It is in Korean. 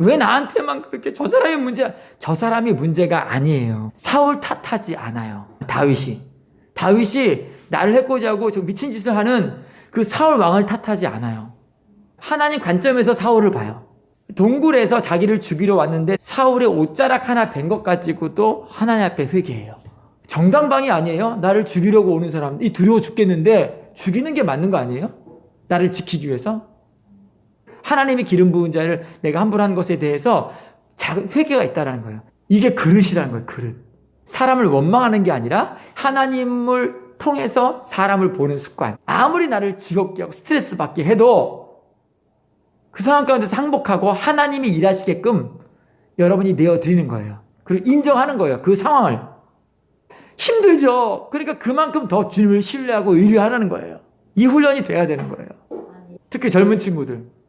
왜 나한테만 그렇게 저 사람이 문제 저 사람이 문제가 아니에요. 사울 탓하지 않아요. 다윗이 다윗이 나를 해코지 하고 저 미친 짓을 하는 그 사울 왕을 탓하지 않아요. 하나님 관점에서 사울을 봐요. 동굴에서 자기를 죽이러 왔는데 사울의 옷자락 하나 벤것 가지고도 하나님 앞에 회개해요. 정당방이 아니에요. 나를 죽이려고 오는 사람, 이 두려워 죽겠는데 죽이는 게 맞는 거 아니에요? 나를 지키기 위해서? 하나님이 기름 부은 자를 내가 함부로 한 것에 대해서 작은 회개가 있다라는 거예요. 이게 그릇이라는 거예요. 그릇. 사람을 원망하는 게 아니라 하나님을 통해서 사람을 보는 습관. 아무리 나를 즐겁게 하고 스트레스 받게 해도 그 상황 가운데서 항복하고 하나님이 일하시게끔 여러분이 내어드리는 거예요. 그리고 인정하는 거예요. 그 상황을. 힘들죠. 그러니까 그만큼 더 주님을 신뢰하고 의뢰하라는 거예요. 이 훈련이 돼야 되는 거예요. 특히 젊은 친구들.